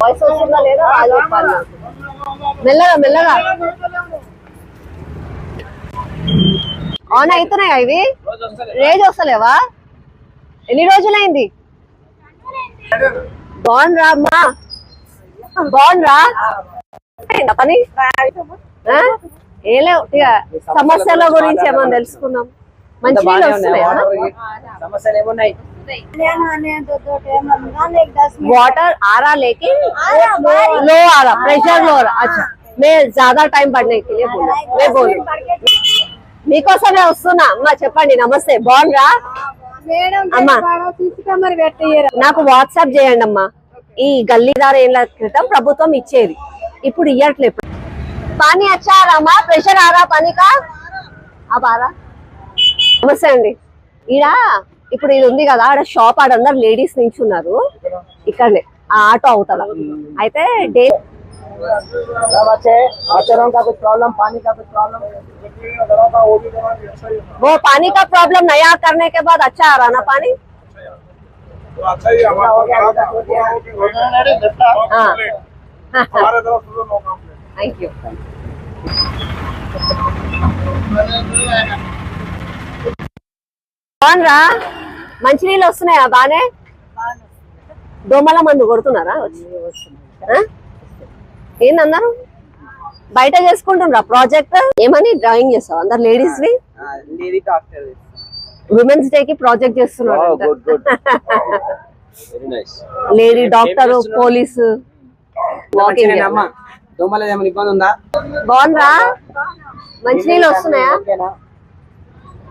Voice వస్తుందా లేదా వాళ్ళు చెప్పాలి. మెల్లగా మెల్లగా. ఆన్ అవుతున్నాయా ఇవి? రేజ్ వస్తలేవా? ఎన్ని రోజులైంది? బాగుండ్రా అమ్మా. బాగుండ్రా పని? ఆ? ఏం లేవు ఇక సమస్యల గురించి ఏమన్నా తెలుసుకుందాం. మంచి నీళ్ళు వస్తున్నాయా సమస్యలు ఏమున్నాయి वाटर आ रहा लेकिन लो आ रहा प्रेशर लो आ रहा अच्छा मैं ज्यादा टाइम पढ़ने के लिए बोला मैं बोल మీకోసమే వస్తున్నా అమ్మా చెప్పండి నమస్తే బాగుండ్రా అమ్మా మరి పెట్టయ్యారు నాకు వాట్సాప్ చేయండి అమ్మా ఈ గల్లీదార ఏళ్ళ క్రితం ప్రభుత్వం ఇచ్చేది ఇప్పుడు ఇయ్యట్లేదు పానీ అచ్చా ఆ రమ్మా ప్రెషర్ ఆరా పానీ కా ఆ బారా నమస్తే అండి ఈడ ఇప్పుడు ఇది ఉంది కదా ఆడ షాప్ ఆడ అందరు లేడీస్ నించున్నారు ఇక్కడనే ఆ ఆటో అవుతారా అయితే డే सब अच्छे बच्चों का कुछ प्रॉब्लम पानी का कुछ प्रॉब्लम वो पानी का प्रॉब्लम नया करने के बाद अच्छा आ रहा ना पानी तो अच्छा ही हमारा हो गया, हो गया, हो गया। हाँ हमारे तरफ से तो नो कंप्लेंट थैंक यू రా మంచినీళ్ళు వస్తున్నాయా? బానే? దోమల మందు కొడుతున్నారా? ఏందన్నారు బయట చేసుకుంటున్నారా ప్రాజెక్ట్? ఏమని డ్రాయింగ్ చేస్తావు? అందరు లేడీస్ని ఉమెన్స్ డే కి ప్రాజెక్ట్ చేస్తున్నారు లేడీ డాక్టర్ పోలీసు. వాకింగ్ దోమల నీళ్ళు బాగుందా మంచినీళ్ళు వస్తున్నాయా?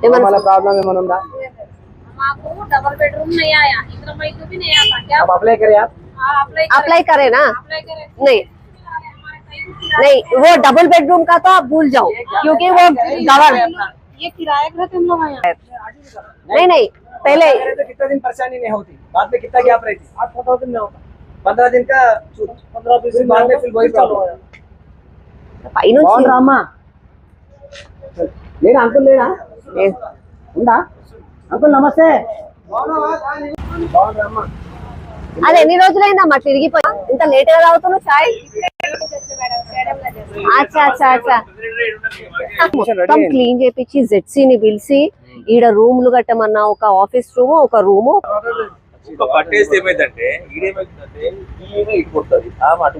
ఏమన్నా ప్రాబ్లం ఏమైనా ఉందా? మాకు डबल बेडरूम नहीं आया इतना मई तो भी नहीं आता क्या आप अप्लाई करें आप हाँ, अप्लाई अप्लाई करे ना अप्लाई करें नहीं नहीं वो डबल बेडरूम का तो आप भूल जाओ क्योंकि वो गवर ये किराए का तुम लोग आया नहीं नहीं पहले पहले तो कितना दिन परेशानी नहीं होती बाद में कितना गैप रहती आठ पंद्रह दिन में होता पंद्रह दिन का पंद्रह बीस दिन बाद में फिर वही प्रॉब्लम పైనుంచి బాగుందా అమ్మా లేడా అంకుల్ లేడా ఉందా అంకుల్ నమస్తే. అది ఎన్ని రోజులైందమ్మా తిరిగిపోయి? ఇంత లేట్గా తాగుతున్నావు చాయ్? అచ్చా అచ్చా అచ్చా. మొత్తం క్లీన్ చేపించి జెడ్సీ ని పిలిచి ఈడ రూమ్లు కట్టమన్నా ఒక ఆఫీస్ రూమ్ ఒక రూమ్. పట్టేస్తే ఏమైందంటే ఈడేమైందంటే ఈయన ఇటు కొడుతుంది ఆమె అటు